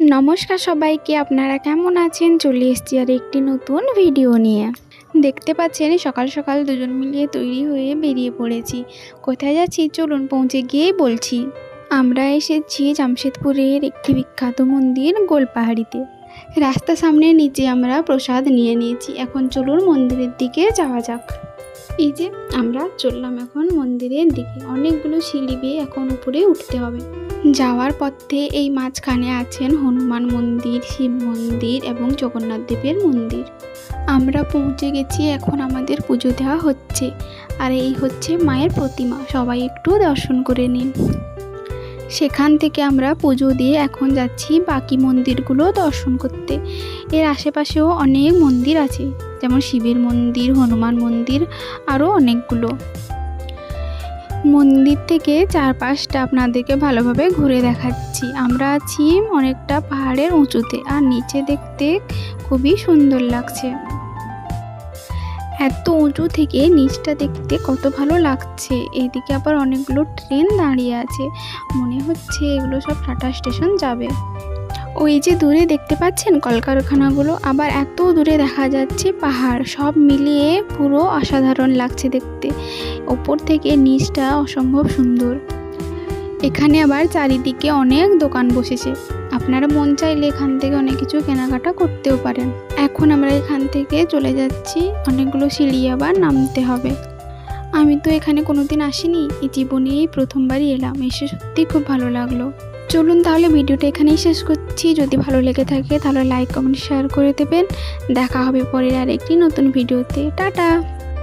নমস্কার সবাইকে, আপনারা কেমন আছেন? চলে এসছি আর একটি নতুন ভিডিও নিয়ে। দেখতে পাচ্ছেন, সকাল সকাল দুজন মিলিয়ে তৈরি হয়ে বেরিয়ে পড়েছি। কোথায় যাচ্ছি? চলুন পৌঁছে গিয়েই বলছি। আমরা এসেছি জামশেদপুরের একটি বিখ্যাত মন্দির, গোলপাহাড়িতে। রাস্তা সামনে নিচে আমরা প্রসাদ নিয়ে নিয়েছি। এখন চলুন মন্দিরের দিকে যাওয়া যাক। এই যে, আমরা চললাম এখন মন্দিরের দিকে। অনেকগুলো সিঁড়ি বেয়ে এখন উপরে উঠতে হবে। যাওয়ার পথে এই মাঝখানে আছেন হনুমান মন্দির, শিব মন্দির এবং জগন্নাথ দেবের মন্দির। আমরা পৌঁছে গেছি, এখন আমাদের পুজো দেওয়া হচ্ছে। আর এই হচ্ছে মায়ের প্রতিমা, সবাই একটু দর্শন করে নিন। সেখান থেকে আমরা পুজো দিয়ে এখন যাচ্ছি বাকি মন্দিরগুলো দর্শন করতে। এর আশেপাশেও অনেক মন্দির আছে, যেমন শিবের মন্দির, হনুমান মন্দির, আরও অনেকগুলো। মন্দির থেকে চারপাশটা আপনাদেরকে ভালোভাবে ঘুরে দেখাচ্ছি। আমরা আছি অনেকটা পাহাড়ের উঁচুতে আর নিচে দেখতে খুবই সুন্দর লাগছে। এত উঁচু থেকে নিচটা দেখতে কত ভালো লাগছে। এইদিকে আবার অনেকগুলো ট্রেন দাঁড়িয়ে আছে। মনে হচ্ছে এগুলো সব টাটা স্টেশন যাবে। ওই যে দূরে দেখতে পাচ্ছেন কলকারখানাগুলো? আবার এত দূরে দেখা যাচ্ছে পাহাড়। সব মিলিয়ে পুরো অসাধারণ লাগছে দেখতে। ওপর থেকে নিচটা অসম্ভব সুন্দর। এখানে আবার চারিদিকে অনেক দোকান বসেছে। আপনারা মন চাইলে এখান থেকে অনেক কিছু কেনাকাটা করতেও পারেন। এখন আমরা এখান থেকে চলে যাচ্ছি। অনেকগুলো সিঁড়ি আবার নামতে হবে। আমি তো এখানে কোনোদিন আসিনি। এই জীবনেই প্রথমবারই এলাম। এসে সত্যি খুব ভালো লাগল। চলুন তাহলে ভিডিওটা এখানেই শেষ করছি। যদি ভালো লেগে থাকে তাহলে লাইক কমেন্ট শেয়ার করে দেবেন। দেখা হবে পরের আর একটি নতুন ভিডিওতে। টাটা!